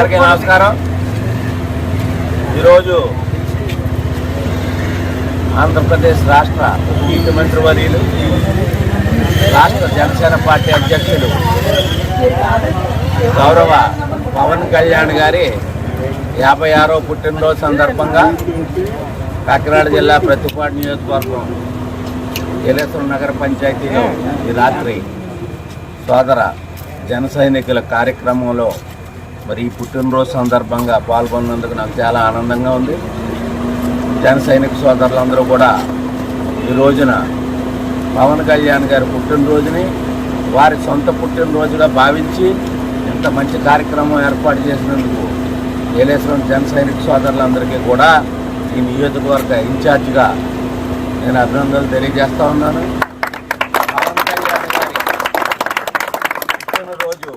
అందరికీ నమస్కారం. ఈరోజు ఆంధ్రప్రదేశ్ రాష్ట్ర ముఖ్యమంత్రి వర్యులు రాష్ట్ర జనసేన పార్టీ అధ్యక్షులు గౌరవ పవన్ కళ్యాణ్ గారి యాభై ఆరో పుట్టినరోజు సందర్భంగా కాకినాడ జిల్లా ప్రతిపాడు నియోజకవర్గం ఏలేశ్వరం నగర పంచాయతీలో ఈ రాత్రి సోదర జన సైనికుల కార్యక్రమంలో మరి ఈ పుట్టినరోజు సందర్భంగా పాల్గొన్నందుకు నాకు చాలా ఆనందంగా ఉంది. జన సైనిక సోదరులందరూ కూడా ఈ రోజున పవన్ కళ్యాణ్ గారి పుట్టినరోజుని వారి సొంత పుట్టినరోజుగా భావించి ఇంత మంచి కార్యక్రమం ఏర్పాటు చేసినందుకు ఏలేశ్వరం జన సైనిక సోదరులందరికీ కూడా ఈ నియోజకవర్గ ఇన్ఛార్జిగా నేను అభినందనలు తెలియజేస్తా ఉన్నాను. పవన్ కళ్యాణ్ గారి పుట్టినరోజు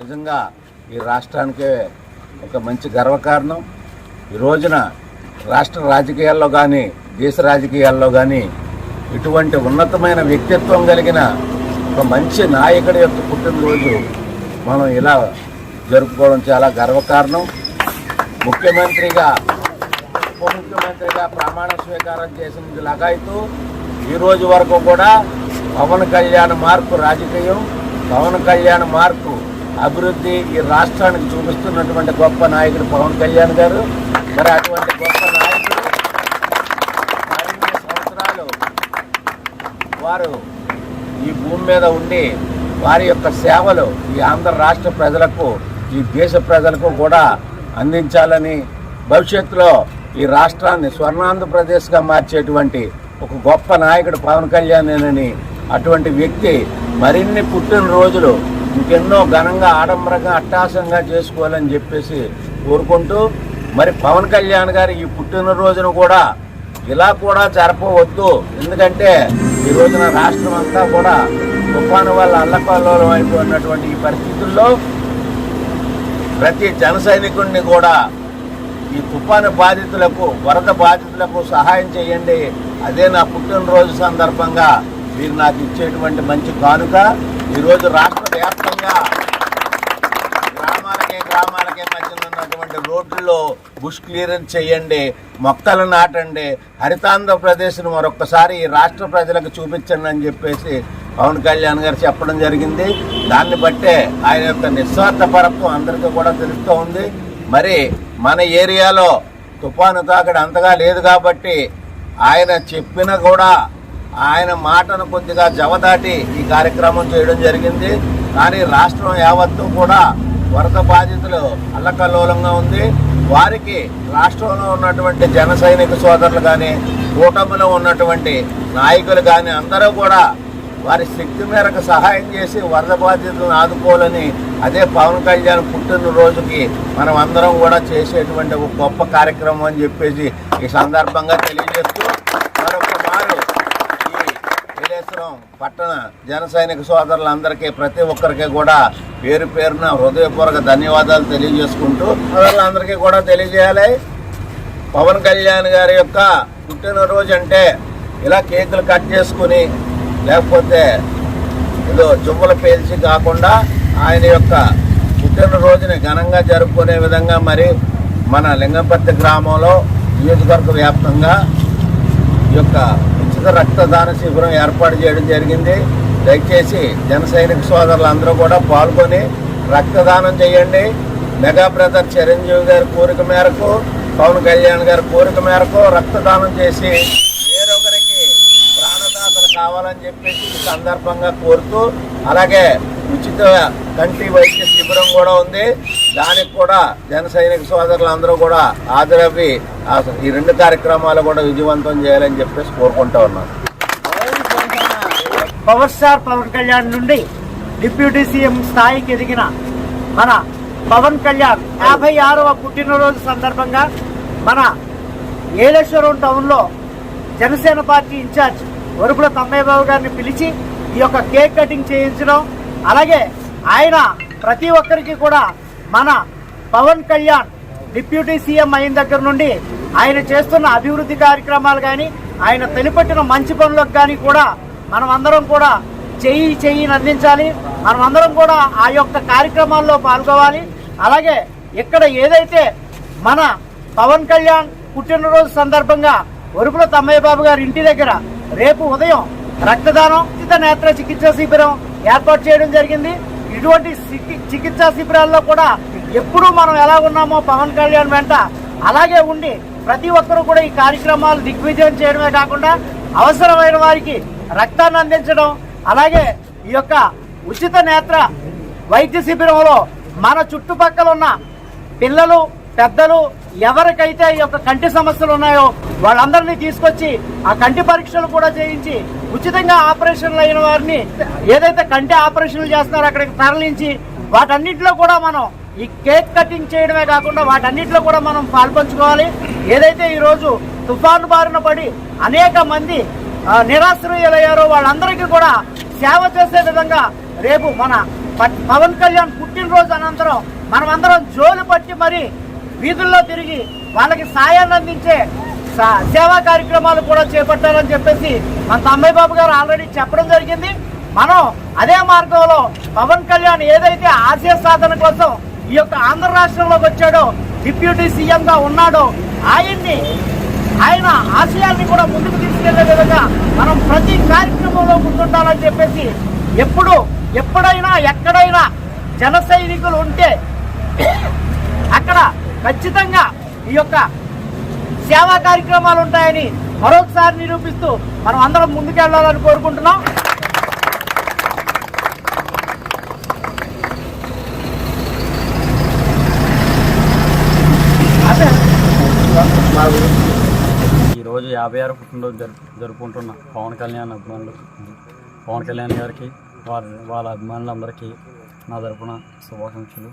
నిజంగా ఈ రాష్ట్రానికే ఒక మంచి గర్వకారణం. ఈ రోజున రాష్ట్ర రాజకీయాల్లో కానీ దేశ రాజకీయాల్లో కానీ ఇటువంటి ఉన్నతమైన వ్యక్తిత్వం కలిగిన ఒక మంచి నాయకుడి యొక్క పుట్టినరోజు మనం ఇలా జరుపుకోవడం చాలా గర్వకారణం. ముఖ్యమంత్రిగా ఉప ముఖ్యమంత్రిగా ప్రమాణ స్వీకారం చేసినది లగాయితూ ఈరోజు వరకు కూడా పవన్ కళ్యాణ్ మార్పు రాజకీయం. పవన్ కళ్యాణ్ మార్పు అభివృద్ధి ఈ రాష్ట్రానికి చూపిస్తున్నటువంటి గొప్ప నాయకుడు పవన్ కళ్యాణ్ గారు. మరి అటువంటి గొప్ప నాయకుడు మరిన్ని సంవత్సరాలు వారు ఈ భూమి మీద ఉండి వారి యొక్క సేవలు ఈ ఆంధ్ర రాష్ట్ర ప్రజలకు ఈ దేశ ప్రజలకు కూడా అందించాలని భవిష్యత్తులో ఈ రాష్ట్రాన్ని స్వర్ణాంధ్రప్రదేశ్గా మార్చేటువంటి ఒక గొప్ప నాయకుడు పవన్ కళ్యాణేనని అటువంటి వ్యక్తి మరిన్ని పుట్టినరోజులు ఇంకెన్నో ఘనంగా ఆడంబరంగా అట్టాసంగా చేసుకోవాలని చెప్పేసి కోరుకుంటూ మరి పవన్ కళ్యాణ్ గారి ఈ పుట్టినరోజును కూడా ఇలా కూడా జరపవద్దు. ఎందుకంటే ఈ రోజున రాష్ట్రం అంతా కూడా తుఫాను వల్ల అల్లకల్లోలం అయిపోయినటువంటి ఈ పరిస్థితుల్లో ప్రతి జన సైనికుడిని కూడా ఈ తుఫాను బాధితులకు వరద బాధితులకు సహాయం చేయండి. అదే నా పుట్టినరోజు సందర్భంగా మీరు నాకు ఇచ్చేటువంటి మంచి కానుక. ఈరోజు రాష్ట్ర వ్యాప్తంగా గ్రామాలకే గ్రామాలకే మధ్యన ఉన్నటువంటి రోడ్లలో బుష్ క్లియరెన్స్ చేయండి మొక్కలు నాటండి హరితాంధ్రప్రదేశ్ను మరొక్కసారి మరొకసారి రాష్ట్ర ప్రజలకు చూపించండి అని చెప్పేసి పవన్ కళ్యాణ్ గారు చెప్పడం జరిగింది. దాన్ని బట్టే ఆయన యొక్క నిస్వార్థపరత్వం అందరికీ కూడా తెలుస్తూ ఉంది. మరి మన ఏరియాలో తుఫాను తాకడి అంతగా లేదు కాబట్టి ఆయన చెప్పిన కూడా ఆయన మాటను కొద్దిగా జవదాటి ఈ కార్యక్రమం చేయడం జరిగింది. కానీ రాష్ట్రం యావత్తు కూడా వరద బాధితులు అల్లకల్లోలంగా ఉంది. వారికి రాష్ట్రంలో ఉన్నటువంటి జన సైనిక సోదరులు కానీ కూటమిలో ఉన్నటువంటి నాయకులు కానీ అందరూ కూడా వారి శక్తి మేరకు సహాయం చేసి వరద బాధితులను ఆదుకోవాలని అదే పవన్ కళ్యాణ్ పుట్టినరోజుకి మనం అందరం కూడా చేసేటువంటి ఒక గొప్ప కార్యక్రమం అని చెప్పేసి ఈ సందర్భంగా తెలియజేస్తూ మరొక మారు ఈ విలేశ్వరం పట్టణ జన సైనిక సోదరులందరికీ ప్రతి ఒక్కరికి కూడా పేరు పేరున హృదయపూర్వక ధన్యవాదాలు తెలియజేసుకుంటూ సోదరులందరికీ కూడా తెలియజేయాలి. పవన్ కళ్యాణ్ గారి యొక్క పుట్టినరోజు అంటే ఇలా కేకులు కట్ చేసుకుని లేకపోతే ఏదో జుమ్మలు పేల్చి కాకుండా ఆయన యొక్క పుట్టినరోజుని ఘనంగా జరుపుకునే విధంగా మరి మన లింగంపర్తి గ్రామంలో నియోజకవర్గ వ్యాప్తంగా ఈ యొక్క ఉచిత రక్తదాన శిబిరం ఏర్పాటు చేయడం జరిగింది. దయచేసి జన సైనిక సోదరులందరూ కూడా పాల్గొని రక్తదానం చేయండి. మెగా బ్రదర్ చిరంజీవి గారి కోరిక మేరకు పవన్ కళ్యాణ్ గారి కోరిక మేరకు రక్తదానం చేసి వేరొకరికి ప్రాణదాతలు కావాలని చెప్పేసి ఈ సందర్భంగా కోరుతూ అలాగే ఉచిత కంటి వైద్య శిబిరం కూడా ఉంది. దానికి కూడా జన సైనిక సోదరులందరూ కూడా హాజరవి ఈ రెండు కార్యక్రమాలు కూడా విజయవంతం చేయాలని చెప్పేసి కోరుకుంటా ఉన్నాను. పవర్ స్టార్ పవన్ కళ్యాణ్ నుండి డిప్యూటీ సీఎం స్థాయికి ఎదిగిన మన పవన్ కళ్యాణ్ యాభై ఆరవ పుట్టినరోజు సందర్భంగా మన ఏలేశ్వరం టౌన్లో Janasena party in charge Varupula Tammayyababu గారిని పిలిచి ఈ యొక్క కేక్ కటింగ్ చేయించడం అలాగే ఆయన ప్రతి ఒక్కరికి కూడా మన పవన్ కళ్యాణ్ డిప్యూటీ సీఎం అయిన దగ్గర నుండి ఆయన చేస్తున్న అభివృద్ధి కార్యక్రమాలు కానీ ఆయన తెలిపెట్టిన మంచి పనులకు కానీ కూడా మనం అందరం కూడా చెయ్యి చెయ్యిని అందించాలి మనం అందరం కూడా ఆ యొక్క కార్యక్రమాల్లో పాల్గొవాలి. అలాగే ఇక్కడ ఏదైతే మన పవన్ కళ్యాణ్ పుట్టినరోజు సందర్భంగా ఒరుపుల తమ్మయ్య బాబు గారి ఇంటి దగ్గర రేపు ఉదయం రక్తదానం ఉచిత నేత్ర చికిత్స శిబిరం ఏర్పాటు చేయడం జరిగింది. ఇటువంటి చికిత్సా శిబిరాల్లో కూడా ఎప్పుడూ మనం ఎలా ఉన్నామో పవన్ కళ్యాణ్ వెంట అలాగే ఉండి ప్రతి ఒక్కరూ కూడా ఈ కార్యక్రమాలు దిగ్విజయం చేయడమే కాకుండా అవసరమైన వారికి రక్తాన్ని అందించడం అలాగే ఈ యొక్క ఉచిత నేత్ర వైద్య శిబిరంలో మన చుట్టుపక్కల ఉన్న పిల్లలు పెద్దలు ఎవరికైతే ఈ యొక్క కంటి సమస్యలు ఉన్నాయో వాళ్ళందరినీ తీసుకొచ్చి ఆ కంటి పరీక్షలు కూడా చేయించి ఉచితంగా ఆపరేషన్లు అయిన వారిని ఏదైతే కంటి ఆపరేషన్లు చేస్తున్నారో అక్కడికి తరలించి వాటన్నిటిలో కూడా మనం ఈ కేక్ కటింగ్ చేయడమే కాకుండా వాటన్నిటిలో కూడా మనం పాల్పంచుకోవాలి. ఏదైతే ఈరోజు తుఫాను బారిన పడి అనేక మంది నిరాశ్రయులయ్యారో వాళ్ళందరికీ కూడా సేవ చేసే విధంగా రేపు మన పవన్ కళ్యాణ్ పుట్టినరోజు అనంతరం మనమందరం జోలు పట్టి మరి వీధుల్లో తిరిగి వాళ్ళకి సాయాన్ని అందించే సా- సేవా కార్యక్రమాలు కూడా చేపట్టాలని చెప్పేసి మన తమ్మయ్య బాబు గారు ఆల్రెడీ చెప్పడం జరిగింది. మనం అదే మార్గంలో పవన్ కళ్యాణ్ ఏదైతే ఆశయ సాధన కోసం ఈ యొక్క ఆంధ్ర రాష్ట్రంలోకి వచ్చాడో డిప్యూటీ సీఎంగా ఉన్నాడో ఆయన్ని ఆయన ఆశయాల్ని కూడా ముందుకు తీసుకెళ్ళే విధంగా మనం ప్రతి కార్యక్రమంలో ముందుండాలని చెప్పేసి ఎప్పుడు ఎప్పుడైనా ఎక్కడైనా జన సైనికులు ఉంటే ఖచ్చితంగా ఈ యొక్క సేవా కార్యక్రమాలు ఉంటాయని మరొకసారి నిరూపిస్తూ మనం అందరం ముందుకెళ్ళాలని కోరుకుంటున్నాం. అదే ఈరోజు యాభై ఆరు పుట్టినరోజు జరుపు జరుపుకుంటున్న పవన్ కళ్యాణ్ అభిమానులు. పవన్ కళ్యాణ్ గారికి వారి వాళ్ళ అభిమానులందరికీ నా తరపున శుభాకాంక్షలు.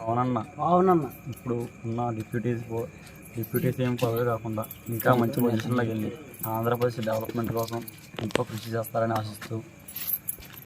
పవన్ అన్న అవునన్న ఇప్పుడు ఉన్న డిప్యూటీ డిప్యూటీ సీఎం పదవి కాకుండా ఇంకా మంచి పొజిషన్లోకి వెళ్ళి ఆంధ్రప్రదేశ్ డెవలప్మెంట్ కోసం ఎంతో కృషి చేస్తారని ఆశిస్తూ